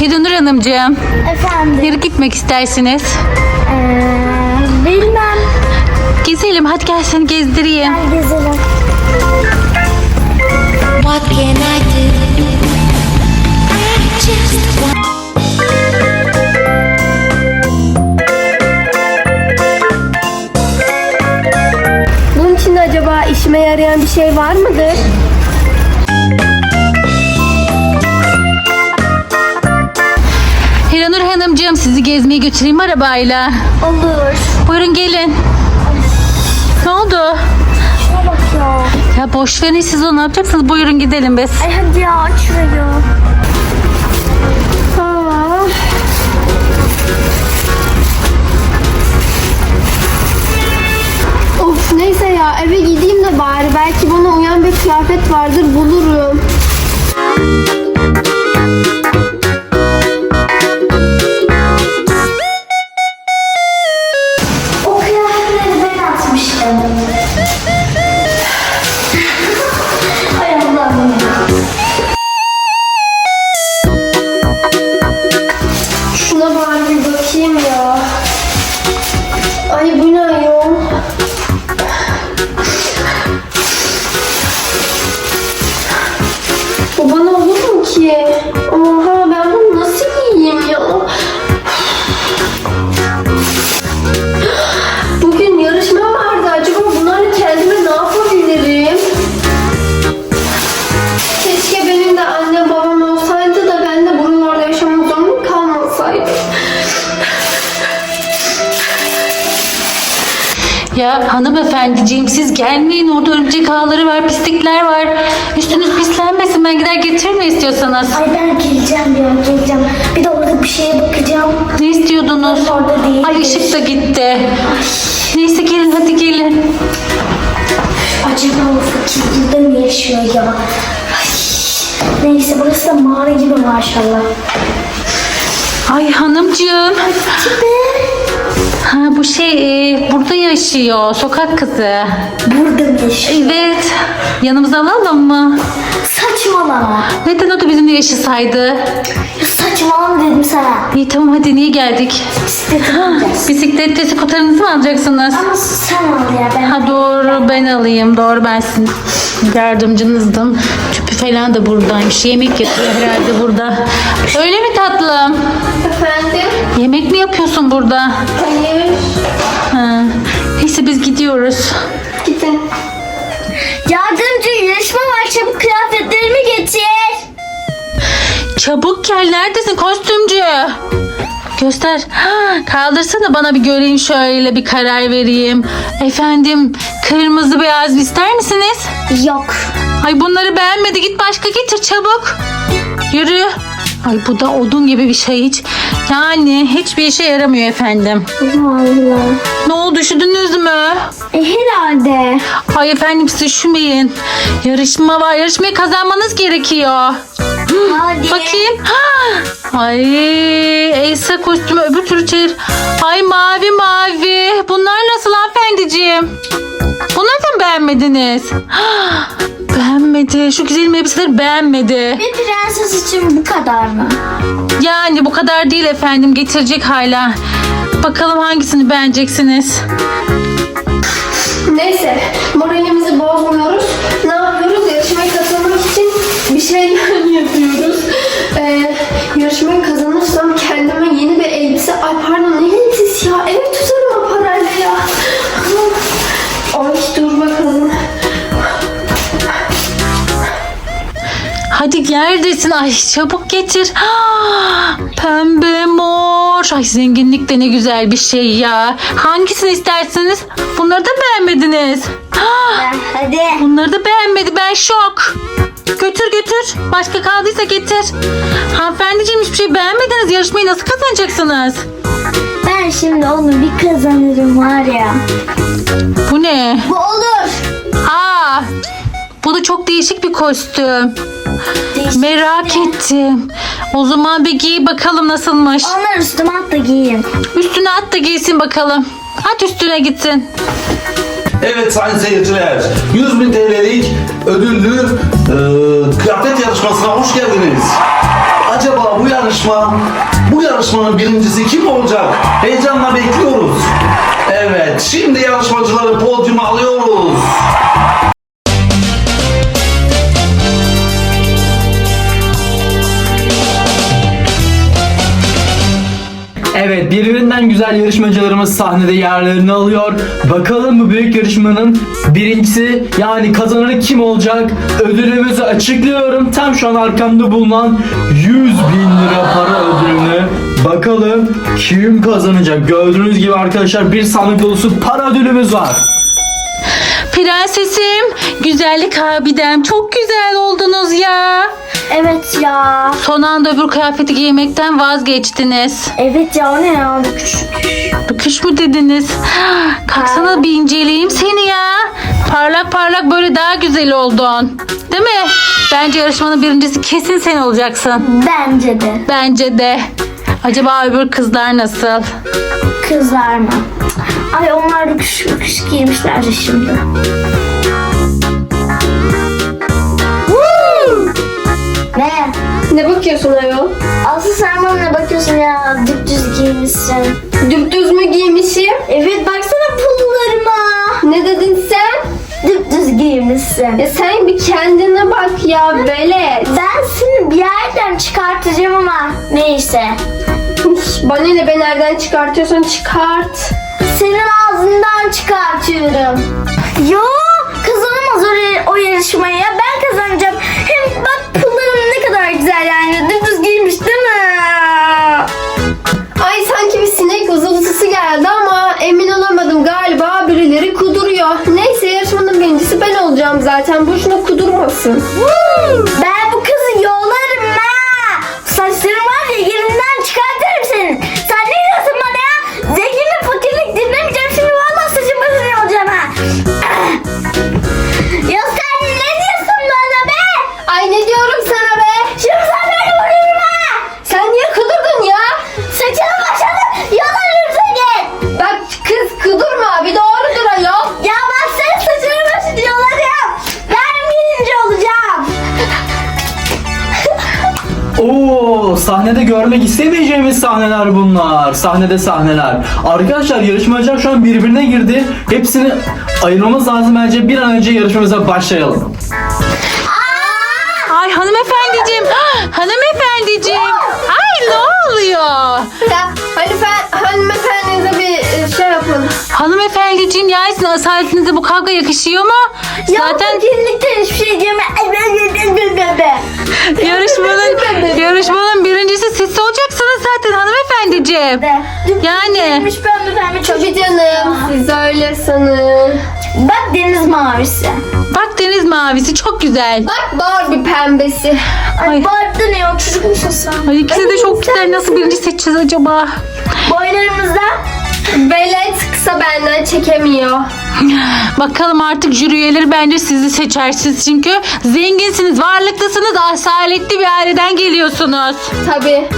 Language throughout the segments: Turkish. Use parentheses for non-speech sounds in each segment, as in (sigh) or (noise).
Hiranur Hanımcığım, Efendim. nereye gitmek istersiniz? Ee, bilmem. Gezelim, hadi gel seni gezdireyim. Gel gezelim. What can I do? I just want Bunun için acaba işime yarayan bir şey var mıdır? Hanımcığım, sizi gezmeye götüreyim arabayla. Olur. Buyurun gelin. Ne oldu? Şuna bak ya. Ya boş verin siz onu ne yapacaksınız? Buyurun gidelim biz. Ay hadi ya aç şurayı. Aa. Of neyse ya eve gideyim de bari belki bana uyan bir kıyafet vardır bulurum. Hanımefendiciğim siz gelmeyin orada örümcek ağları var, pislikler var. Üstünüz pislenmesin ben gider getiririm mi istiyorsanız? Ay ben geleceğim diyorum geleceğim. Bir de orada bir şeye bakacağım. Ne istiyordunuz? Orada değil. Ay ışık da gitti. Neyse gelin hadi gelin. Acaba o fakir burada mı yaşıyor ya? Ay. Neyse burası da mağara gibi maşallah. Ay hanımcığım. Ha bu şey e, burada yaşıyor sokak kızı. Burada mı yaşıyor? Evet yanımıza alalım mı? Saçmalama. Neden o da bizimle yaşasaydı? Ya Saçmalama dedim sana. İyi tamam hadi niye geldik? Bisikleti alacağız. Bisiklette skuterinizi mi alacaksınız? Ama sen al ya ben. Ha doğru ben alayım. Doğru ben sizin yardımcınızdım. Tüpü falan da buradaymış. Yemek yapıyor herhalde burada. Öyle mi tatlım? Efendim? Yemek mi yapıyorsun burada? Hayır. Ha. Neyse biz gidiyoruz. Gidin. Yardımcı yarışma var çabuk kıyafetlerimi getir. Çabuk gel neredesin kostümcü? Göster. Ha, kaldırsana bana bir göreyim şöyle bir karar vereyim. Efendim kırmızı beyaz ister misiniz? Yok. Ay bunları beğenmedi git başka getir çabuk. Yürü. Ay bu da odun gibi bir şey hiç. Yani hiçbir işe yaramıyor efendim. Vallahi. Ne oldu üşüdünüz mü? E herhalde. Ay efendim siz üşümeyin. Yarışma var yarışmayı kazanmanız gerekiyor. Hadi. Bakayım. Ay Elsa kostümü öbür türlü çevir. Ay mavi mavi. Bunlar nasıl hanımefendiciğim? Bunları da mı beğenmediniz? Beğenmedi. Şu güzel elbiseleri beğenmedi. Bir prenses için bu kadar mı? Yani bu kadar değil efendim. Getirecek hala. Bakalım hangisini beğeneceksiniz. Neyse moralimizi bozmuyoruz. Ne yapıyoruz? Yarışmaya katılmak için bir şeyler (laughs) yapıyoruz. Yarışmayı kazanırsam kendime yeni bir elbise... Ay pardon ne elbisesi ya? Ev tutarım o parayla ya. Ay dur bakalım. Hadi neredesin? Ay çabuk getir. Ha, (gasps) Pembe mor. Ay zenginlik de ne güzel bir şey ya. Hangisini istersiniz? Bunları da beğenmediniz. (gasps) Ha, Hadi. Bunları da beğenmedi. Ben şok. Götür götür. Başka kaldıysa getir. Hanımefendiciğim hiçbir şey beğenmediniz. Yarışmayı nasıl kazanacaksınız? Ben şimdi onu bir kazanırım var ya. Bu ne? Bu olur. Aa, bu da çok değişik bir kostüm. Merak ettim. O zaman bir giy bakalım nasılmış. Onlar üstüme at da giyin. Üstüne at da giysin bakalım. At üstüne gitsin. Evet sayın seyirciler, 100 bin TL'lik ödüllü e, kıyafet yarışmasına hoş geldiniz. Acaba bu yarışma, bu yarışmanın birincisi kim olacak? Heyecanla bekliyoruz. Evet, şimdi yarışmacıları podyuma alıyoruz. Evet birbirinden güzel yarışmacılarımız sahnede yerlerini alıyor. Bakalım bu büyük yarışmanın birincisi yani kazananı kim olacak? Ödülümüzü açıklıyorum. Tam şu an arkamda bulunan 100 bin lira para ödülünü. Bakalım kim kazanacak? Gördüğünüz gibi arkadaşlar bir sandık dolusu para ödülümüz var. Prensesim, güzellik abidem çok güzel oldunuz ya. Ya. Son anda öbür kıyafeti giymekten vazgeçtiniz. Evet ya o ne ya küçük. Bakış mı dediniz? (gasps) Kalksana bir inceleyeyim seni ya. Parlak parlak böyle daha güzel oldun. Değil mi? Bence yarışmanın birincisi kesin sen olacaksın. Bence de. Bence de. Acaba öbür kızlar nasıl? Kızlar mı? Ay onlar küçük küçük giymişler şimdi. Ne? Bakıyorsun ayol? Aslı sen bana ne bakıyorsun ya? Dümdüz giymişsin. Düpdüz mü giymişim? Evet baksana pullarıma. Ne dedin sen? Düpdüz giymişsin. Ya sen bir kendine bak ya velet. Ben seni bir yerden çıkartacağım ama neyse. Üf, Bana ne be nereden çıkartıyorsan çıkart. Senin ağzından çıkartıyorum. Yo kazanamaz o, o yarışmayı ya. Ben kazanacağım. Güzel yani. Dümdüz giymiş değil mi? Ay sanki bir sinek vızıltısı geldi ama emin olamadım galiba birileri kuduruyor. Neyse yarışmanın birincisi ben olacağım zaten boşuna kudurmasın. Ben sahnede görmek istemeyeceğimiz sahneler bunlar. Sahnede sahneler. Arkadaşlar yarışmacılar şu an birbirine girdi. Hepsini ayırmamız lazım bence. Bir an önce yarışmamıza başlayalım. Ay hanımefendiciğim. (gasps) hanımefendiciğim. Ay ne oluyor? Ya hanife, hanımefendinize bir e, şey yapın. Hanımefendiciğim ya sizin asaletinize bu kavga yakışıyor mu? Ya Zaten fakirlikten hiçbir şey diyemem. yarışmanın yarışmanın birincisi siz olacaksınız zaten hanımefendiciğim. Yani. Pembe Tabii çocuk. canım siz öyle sanın. Bak deniz mavisi. Bak deniz mavisi çok güzel. Bak Barbie pembesi. Ay, Ay. Barbie ne o çocuk musun sen? Ay ikisi de çok güzel. Nasıl birinci seçeceğiz acaba? Boylarımızda Velet kısa benden çekemiyor. Bakalım artık jüri üyeleri bence sizi seçersiniz çünkü zenginsiniz, varlıklısınız, asaletli bir aileden geliyorsunuz. Tabii.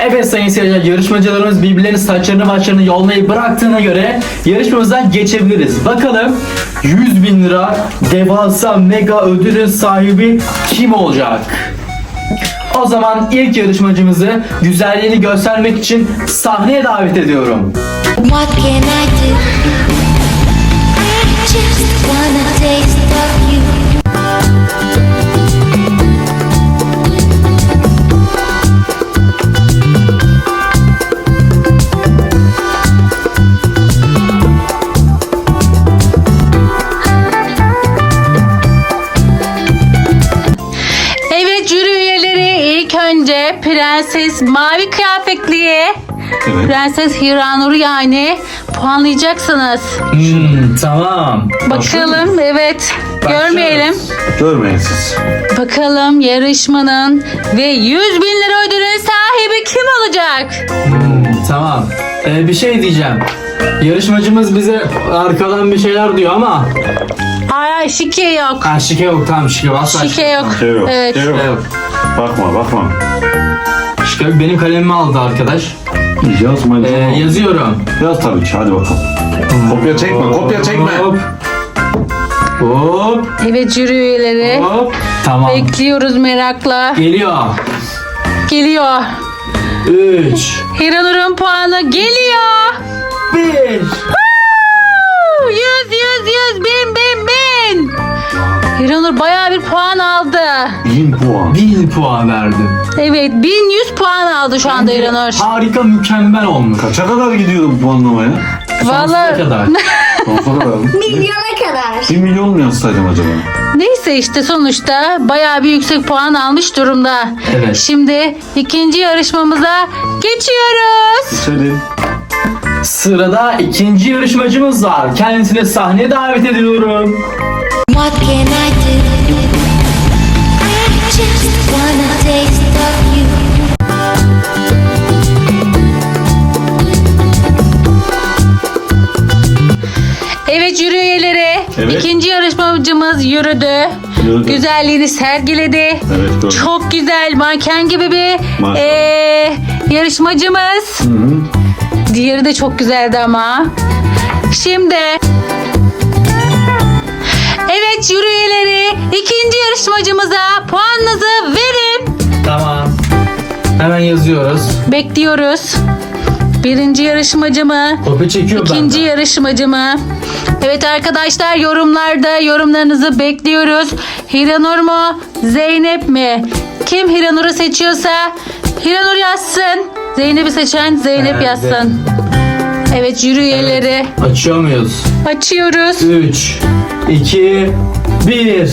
Evet sayın seyirciler yarışmacılarımız birbirlerinin saçlarını başlarını yolmayı bıraktığına göre yarışmamızdan geçebiliriz. Bakalım 100 bin lira devasa mega ödülün sahibi kim olacak? O zaman ilk yarışmacımızı güzelliğini göstermek için sahneye davet ediyorum. What can I do? I just wanna taste of you. Prenses Mavi Kıyafetli'ye Prenses Hiranur yani puanlayacaksınız. Hmm, tamam. Bakalım evet görmeyelim. Görmeyin siz. Bakalım yarışmanın ve 100 bin lira ödülün sahibi kim olacak? Hmm, tamam. Ee, bir şey diyeceğim. Yarışmacımız bize arkadan bir şeyler diyor ama Ay ay şike yok. ha, şike yok tamam şike var. Asla Şike yok. Şey yok. Evet. Şey yok. Şike yok. Bakma bakma. Yok. Benim kalemimi aldı arkadaş. Yazma. Ee, yazıyorum. Yaz tabii ki hadi bakalım. Kopya çekme kopya çekme. Hop. Hop. Evet jüri üyeleri Hop. Tamam. Bekliyoruz merakla. Geliyor. Geliyor. 3 Hiranur'un puanı geliyor. 1 Huu, Yüz yüz yüz bin bin bin. Hiranur bayağı bir puan aldı. 1000 puan. 1000 puan verdim. Evet 1100 puan aldı şu anda Hiranur. Harika mükemmel olmuş. Kaça kadar gidiyor bu puanlamaya? Vallahi kadar? Sonsuza kadar. Milyona kadar. 1 milyon mu yazsaydım acaba? Neyse işte sonuçta bayağı bir yüksek puan almış durumda. Evet. Şimdi ikinci yarışmamıza geçiyoruz. Selim. Sırada ikinci yarışmacımız var. Kendisini sahneye davet ediyorum. What can I do? I just wanna taste of you. Evet jüri üyeleri. Evet. ikinci yarışmacımız yürüdü. Yürüdü. Güzelliğini sergiledi. Evet gördüm. Çok güzel manken gibi bir Maşallah. eee, yarışmacımız. Diğeri de çok güzeldi ama. Şimdi Evet jüri üyeleri ikinci yarışmacımıza puanınızı verin. Tamam. Hemen yazıyoruz. Bekliyoruz. Birinci yarışmacımı, Kopya çekiyor ikinci benden. yarışmacımı. Evet arkadaşlar yorumlarda yorumlarınızı bekliyoruz. Hiranur mu, Zeynep mi? Kim Hiranur'u seçiyorsa Hiranur yazsın. Zeynep'i seçen Zeynep Evet. yazsın. Evet jüri üyeleri Açıyor muyuz? açıyoruz. 3 2 1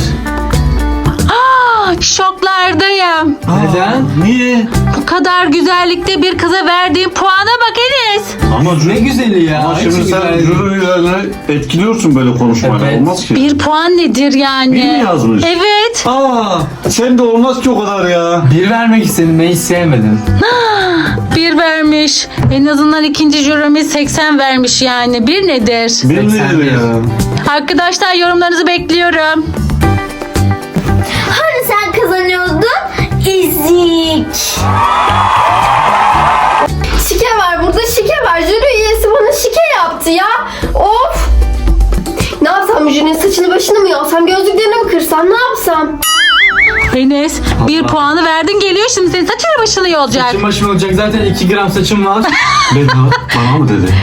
Aa, şoklardayım. Neden? Niye? Bu kadar güzellikte bir kıza verdiğim puana bak Enes. Ama Ne güzeli ya. Ama şimdi sen güzel jürilerini etkiliyorsun böyle konuşmayla. Evet. Olmaz ki. Bir puan nedir yani? Bir mi yazmış? Evet. Aa, sen de olmaz ki o kadar ya. Bir vermek istedim ben hiç sevmedim. (gasps) Bir vermiş. En azından ikinci jürimiz 80 vermiş yani. Bir nedir? Bir 81. nedir ya? Arkadaşlar yorumlarınızı bekliyorum. Enes bir puanı verdin geliyor şimdi senin saçını başını yolacak. Saçım başım olacak zaten 2 gram saçım var. (laughs) Ben bana mı dedi?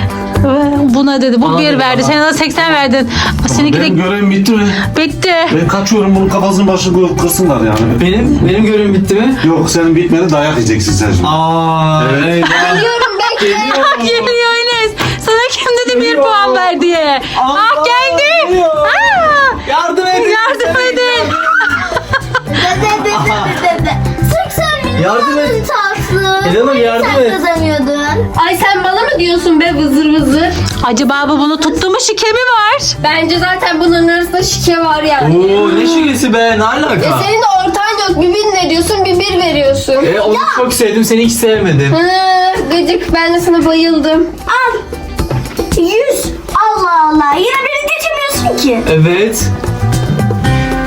Buna dedi bu Bana bir dedi, verdi. bana. Sen ona 80 verdin. Seninki Benim de görevim bitti mi? bitti. Ben kaçıyorum bunun kafasını başını kırsınlar yani. Benim benim görevim bitti mi? Yok senin bitmedi dayak yiyeceksin sen şimdi. Aa, Evet. eyvah. Geliyorum bekle. Geliyor Enes. Sana kim dedi bir Geliyor. puan ver diye. ah Allah, geldi. geliyor. Aa, Yardım edin. yardım Yardım et. tatlı. Elanur, yardım Sen et. kazanıyordun. Ay sen bana mı diyorsun be vızır vızır? Acaba bu bunu tuttu mu şike mi var? Bence zaten bunların arasında şike var yani. Oo ne şirkesi be ne alaka? E senin de ortağın yok. Bir bin veriyorsun bir bir veriyorsun. E, onu çok sevdim seni hiç sevmedim. Hı, gıcık ben de sana bayıldım. Al. 100. Allah Allah. Yine beni geçemiyorsun ki. Evet.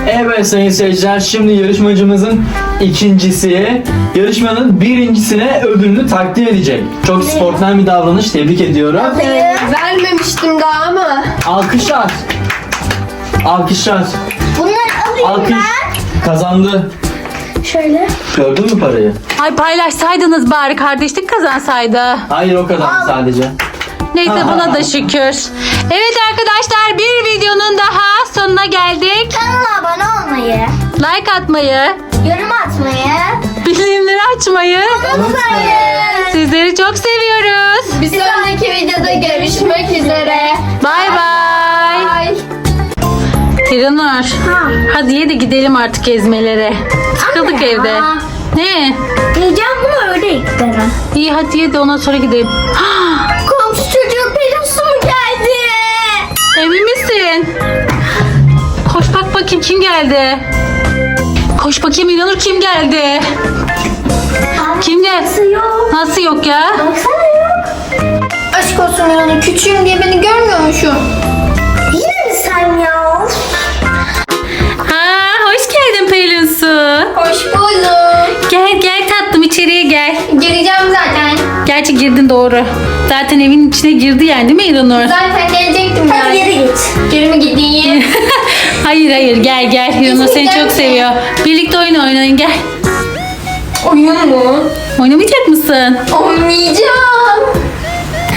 Evet sayın seyirciler şimdi yarışmacımızın ikincisi yarışmanın birincisine ödülünü takdim edecek. Çok sportmen bir davranış tebrik ediyorum. Vermemiştim daha ama. Alkışlar. Alkışlar. Bunları alayım Alkış. Kazandı. ben. Şöyle. Gördün mü parayı? Ay paylaşsaydınız bari kardeşlik kazansaydı. Hayır o kadar sadece. Neyse buna da şükür. Evet arkadaşlar bir videonun daha sonuna geldik. Kanala abone olmayı, Like atmayı, yorum atmayı bildirimleri açmayı. unutmayın. Sizleri çok seviyoruz. Bir sonraki videoda görüşmek üzere. Bay bay. Bye. Hiranur. Hadi ye de gidelim artık gezmelere. Sıkıldık Anne evde. Ne? Yiyeceğim bunu öyle giderim. İyi hadi ye de ondan sonra gidelim. Emin misin? Koş bak bakayım kim geldi. Koş bakayım İnanır kim geldi. Kim geldi? Yok. Nasıl yok ya? Baksana yok. Aşk olsun Miran'ı küçüğüm diye beni görmüyormuşum. Yine mi sen ya? Ha, hoş geldin Pelin Su. Hoş bulduk. Gel gel tatlım içeriye gel. Geleceğim zaten. Gerçi girdin doğru. Zaten evin içine girdi yani değil mi İranur? Zaten gelecektim Hadi geri git. Geri mi gideyim? (laughs) Hayır hayır gel gel. Hiranur seni çok seviyor. Birlikte oyun oynayın gel. Oyun mu? Oynamayacak mısın? Oynayacağım.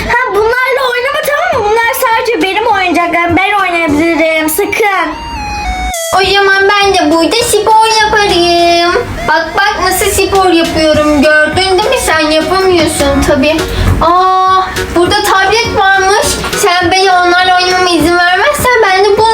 Ha bunlarla oynama tamam mı? Bunlar sadece benim oyuncaklarım. Ben oynayabilirim sakın. O zaman ben de burada spor yaparım. Bak bak nasıl spor yapıyorum. Gördün değil mi? Sen yapamıyorsun tabii. Aa, burada tablet varmış. Sen beni onlarla oynamama izin vermezsen ben de bununla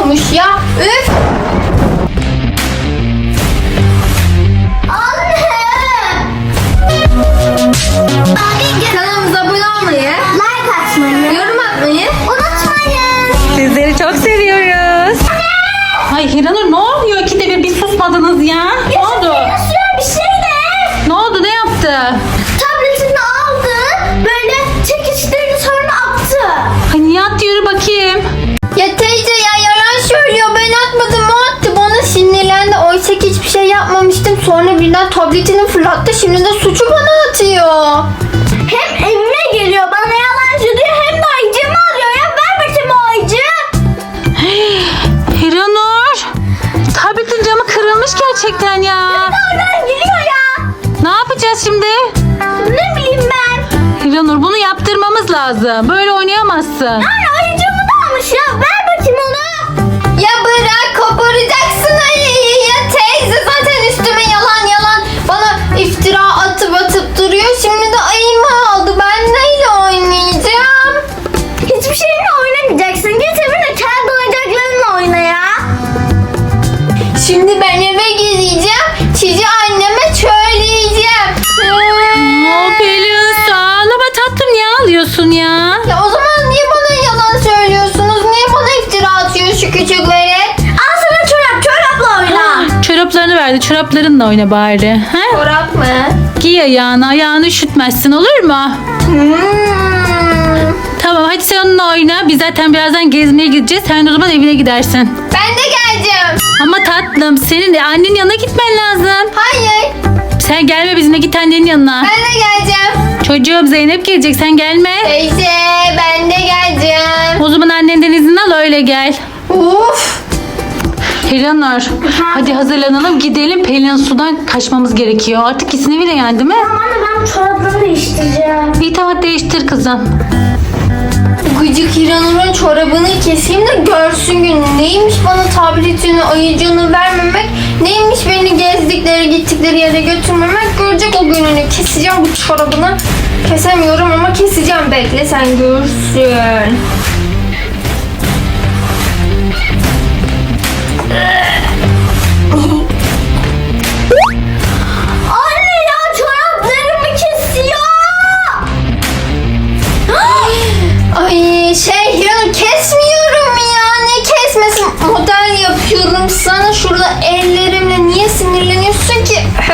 olmuş ya. Üf. Kanalımıza abone olmayı, Like atmayı. yorum atmayı Unutmayın. Sizleri çok seviyoruz. Ay Hiranur ne oluyor? İkide bir, bir susmadınız ya. Birden tabletini fırlattı. Şimdi de suçu bana atıyor. Hem evime geliyor bana yalancı diyor hem de ayıcımı alıyor ya. Ver bakayım o ayıcı. (gasps) Hiranur. Tabletin camı kırılmış gerçekten ya. Oradan geliyor ya. Ne yapacağız şimdi? Ne bileyim ben. Hiranur bunu yaptırmamız lazım. Böyle oynayamazsın. Anne ayıcımı da almış ya. Ver ya? Ya o zaman niye bana yalan söylüyorsunuz? Niye bana iftira atıyor şu küçük velet? Al sana çorap. Çorapla oyna. Çoraplarını verdi. Çoraplarınla oyna bari. He? Çorap mı? Giy ayağını. Ayağını üşütmezsin olur mu? Hmm. Tamam hadi sen onunla oyna. Biz zaten birazdan gezmeye gideceğiz. Sen o zaman evine gidersin. Ben de geleceğim. Ama tatlım senin de annenin yanına gitmen lazım. Hayır. Sen gelme bizimle git annenin yanına. Ben de geleceğim. Çocuğum Zeynep gelecek sen gelme. Teyze ben de geleceğim. O zaman annenden izin al öyle gel. Uf. Hiranur hadi hazırlanalım gidelim. Pelin sudan kaçmamız gerekiyor. Artık evine yani değil mi? Anne ben çoraplarımı değiştireceğim. İyi tamam değiştir kızım. Gıcık İranur'un çorabını keseyim de görsün gün. Neymiş bana tabletini, ayıcını vermemek. Neymiş beni gezdikleri, gittikleri yere götürmemek. Görecek o gününü. Keseceğim bu çorabını. Kesemiyorum ama keseceğim. Bekle sen görsün.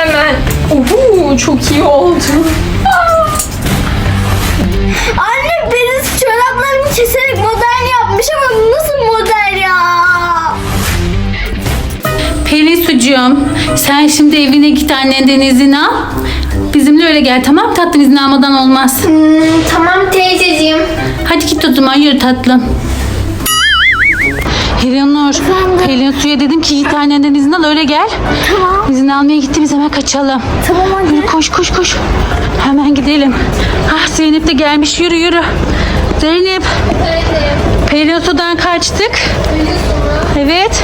Hemen. Uhu, çok iyi oldu. Anne birisi çoraplarımı keserek model yapmış ama bu nasıl model ya? Pelin sucuğum sen şimdi evine git annenden izin al. Bizimle öyle gel tamam mı? tatlım izin almadan olmaz. Hmm, tamam teyzeciğim. Hadi git o zaman yürü tatlım. Hiranur, Pelin Su'ya dedim ki git annenden izin al öyle gel. Tamam. İzin almaya gitti biz hemen kaçalım. Tamam anne. Yürü koş koş koş. Hemen gidelim. Ah Zeynep de gelmiş yürü yürü. Zeynep Efendim. Pelin Su'dan kaçtık. Evet.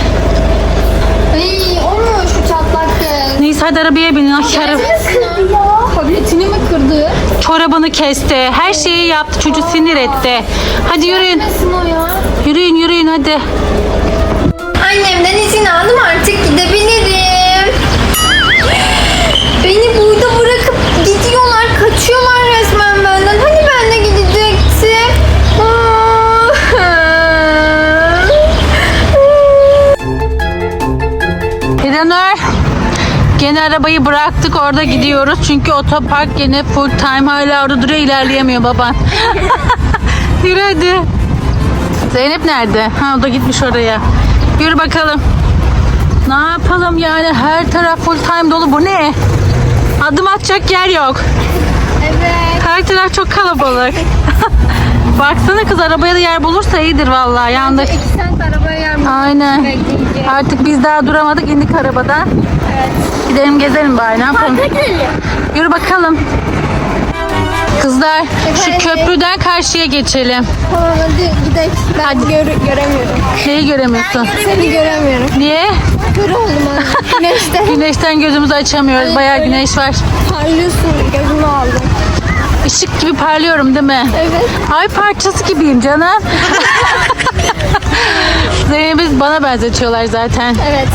Ay o mu şu çatlak kız? Neyse hadi arabaya binin. Ay, araba. Kızdı ya. tabletini mi kırdı? Çorabını kesti. Her şeyi yaptı. Çocuğu sinir etti. Hadi yürüyün. Nesin o ya? Yürüyün yürüyün hadi. Annemden izin aldım artık gidebilirim. Beni burada bırakıp gidiyorlar, kaçıyorlar resmen benden. Hani ben de gidecektim. (laughs) İranur. Gene arabayı bıraktık orada gidiyoruz. Çünkü otopark gene full time hala orada duruyor ilerleyemiyor baban. (laughs) Yürü hadi. Zeynep nerede? Ha o da gitmiş oraya. Yürü bakalım. Ne yapalım yani her taraf full time dolu. Bu ne? Adım atacak yer yok. evet. Her taraf çok kalabalık. (laughs) Baksana kız arabaya da yer bulursa iyidir vallahi yandık. İki saat arabaya yer Aynen. bekleyeceğiz. Artık biz daha duramadık indik arabadan. Gidelim gezelim bari ne yapalım. Yürü bakalım. Kızlar şu Efendim? köprüden karşıya geçelim. Tamam hadi gidelim. Ben gör- göremiyorum. Neyi göremiyorsun? Seni göremiyorum. Niye? Kör oldum anne. (laughs) Güneşten Güneşten gözümüzü açamıyoruz. Bayağı güneş var. parlıyorsun gözümü aldım. Işık gibi parlıyorum değil mi? Evet. Ay parçası gibiyim canım. (laughs) Zeynep'i bana benzetiyorlar zaten. Evet.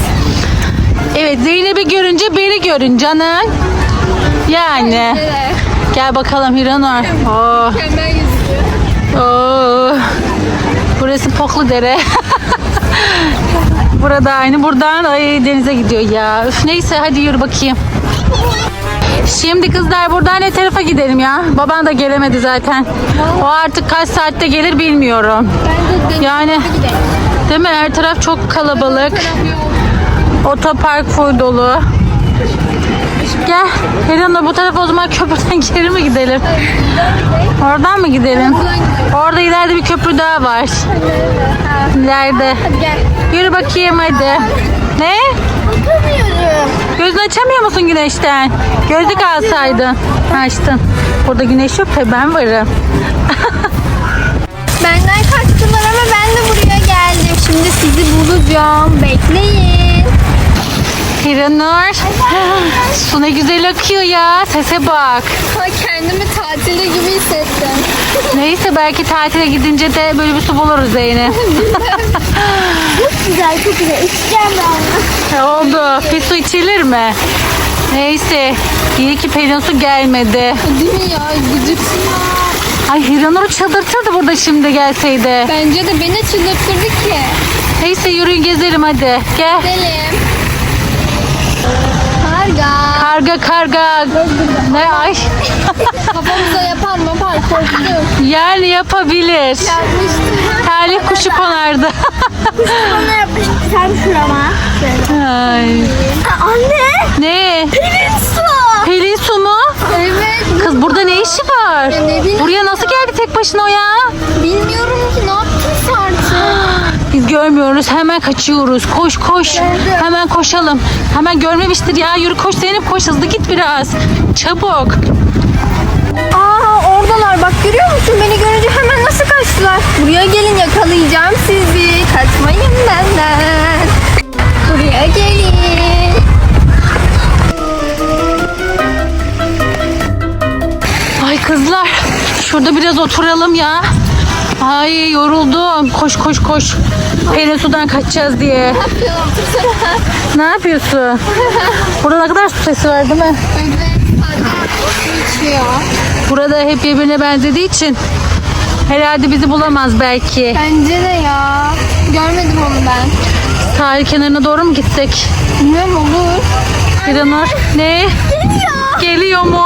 Evet Zeynep'i görünce beni görün canım. Yani. Evet. Gel bakalım Hiranur. Oo. Mükemmel gözüküyor. Oo. Burası Poklu Dere. (laughs) Burada aynı. Buradan ay denize gidiyor ya. Üf, neyse hadi yürü bakayım. Şimdi kızlar buradan ne tarafa gidelim ya? Baban da gelemedi zaten. O artık kaç saatte gelir bilmiyorum. Yani değil mi? Her taraf çok kalabalık. Otopark full dolu. Gel. Helena bu tarafa o zaman köprüden (laughs) geri mi gidelim? Oradan mı gidelim? Orada ileride bir köprü daha var. İleride. gel. Yürü bakayım hadi. Ne? Gözünü açamıyor musun güneşten? Gözlük alsaydın. Açtın. Burada güneş yok tabii ben varım. (laughs) Benden kaçtılar ama ben de buraya geldim. Şimdi sizi bulacağım. Bekleyin. Hiranur. (gasps) Su ne güzel akıyor ya. Sese bak. Ha, kendimi tatilde gibi hissettim. (laughs) Neyse belki tatile gidince de böyle bir su buluruz Zeynep. Güzel çok güzel. İçeceğim ben. Ne oldu? Bir su içilir mi? Neyse. İyi ki Pelin su gelmedi. Değil mi ya? Gıcıksın ya. Ay Hiranur'u çıldırtırdı burada şimdi gelseydi. Bence de beni çıldırttırdı ki. Neyse yürüyün gezelim hadi. Gel. Gidelim. Karga. Karga karga. Ne ay. Kafamıza yapar korktum. Yani yapabilir. Yapmıştım. Talih kuşu konardı. Bana yapıştı tam şurama. ay. Ha, anne. Ne? Pelin su. Pelin su mu? Evet. Kız burada ne işi var? Ya ne bileyim. Buraya nasıl geldi tek başına o ya? Bilmiyorum ki ne yaptın artık. (gasps) Biz görmüyoruz. Hemen kaçıyoruz. Koş koş. Hemen koşalım. Hemen görmemiştir ya. Yürü koş Zeynep koş hızlı git biraz. Çabuk. Aa oradalar bak görüyor musun? Beni görünce hemen nasıl kaçtılar. Buraya gelin yakalayacağım sizi. Kaçmayın benden. Buraya gelin. Ay kızlar. Şurada biraz oturalım ya. Ay yoruldum. Koş koş koş. Pelin sudan kaçacağız diye. Ne yapıyorsun? Burada ne kadar su sesi var değil mi? Evet. Burada hep birbirine benzediği için herhalde bizi bulamaz belki. Bence de ya. Görmedim onu ben. Sahil kenarına doğru mu gitsek? Bilmem olur. Giranur. Ne? Geliyor. Geliyor mu?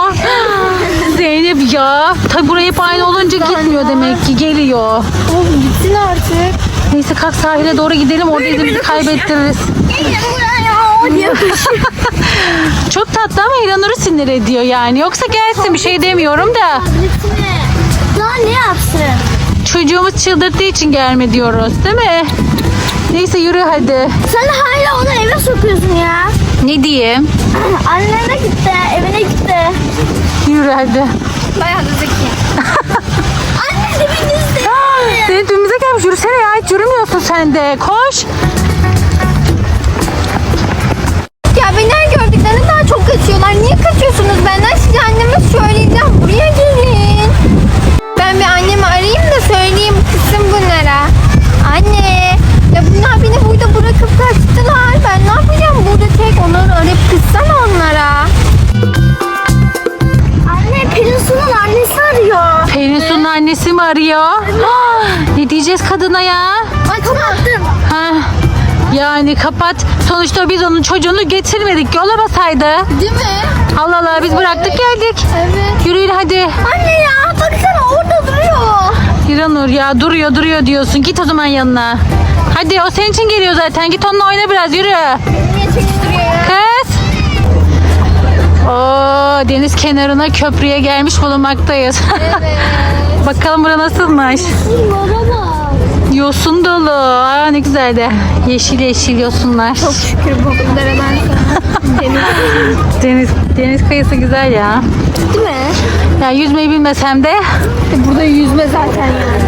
Zeynep ya. Tabi buraya hep aynı olunca gitmiyor demek ki. Geliyor. Oğlum gitsin artık. Neyse kalk sahile doğru gidelim. Orada izimizi kaybettiririz. (laughs) Çok tatlı ama İranur'u sinir ediyor yani. Yoksa gelsin bir şey demiyorum da. Daha ne yapsın? Çocuğumuz çıldırttığı için gelme diyoruz değil mi? Neyse yürü hadi. Sen hala onu eve sokuyorsun ya. Ne diyeyim? Annene gitti, evine gitti. Yürü hadi. Bayağı da zeki. (laughs) Anne dibinizde. Senin dümdüze gelmiş. Yürüsene ya. Hiç yürümüyorsun sen de. Koş. Diyeceğiz kadına ya? Ay kapattım. Ha, yani kapat. Sonuçta biz onun çocuğunu getirmedik. Yola basaydı. Değil mi? Allah Allah biz bıraktık geldik. Evet. Yürüyün hadi. Anne ya baksana orada duruyor. İranur ya duruyor duruyor diyorsun. Git o zaman yanına. Hadi o senin için geliyor zaten. Git onunla oyna biraz yürü. Niye çekiştiriyor ya? Kız. Oo, deniz kenarına köprüye gelmiş bulunmaktayız. (laughs) Bakalım bura nasılmış. Yosun dolu. Aa, ne güzel de. Yeşil yeşil yosunlar. Şükür bu dereden Deniz deniz kıyısı güzel ya. Değil mi? Ya yüzmeyi bilmesem de Burada yüzme zaten yani.